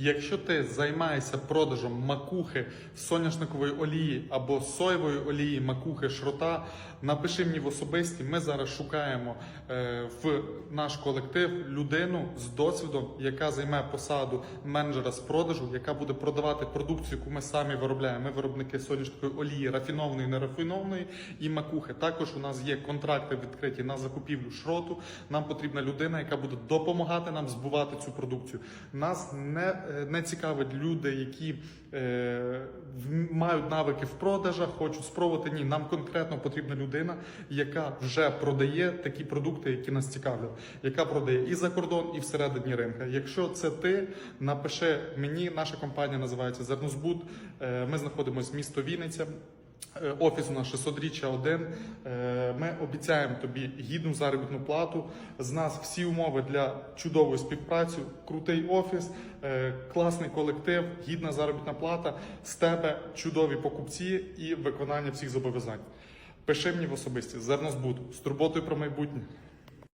Якщо ти займаєшся продажем макухи, соняшникової олії або соєвої олії, макухи, шрота, напиши мені в особисті. Ми зараз шукаємо е, в наш колектив людину з досвідом, яка займе посаду менеджера з продажу, яка буде продавати продукцію, яку ми самі виробляємо. Ми виробники соняшникової олії, рафінованої, нерафінованої і макухи. Також у нас є контракти відкриті на закупівлю шроту. Нам потрібна людина, яка буде допомагати нам збувати цю продукцію. Нас не, не цікавить люди, які е, в- мають навики в продажах, хочуть спробувати. Ні, нам конкретно потрібна людина, яка вже продає такі продукти, які нас цікавлять, яка продає і за кордон, і всередині ринка. Якщо це ти, напиши мені. Наша компанія називається Зернозбуд. Е, Ми знаходимося місто Вінниця. Е, Офіс у нас 600-річчя 1. Е, Ми обіцяємо тобі гідну заробітну плату. З нас всі умови для чудової співпраці, крутий офіс, е, класний колектив, гідна заробітна плата. З тебе чудові покупці і виконання всіх зобов'язань. Пиши мені в особисті зернозбуд з турботою про майбутнє.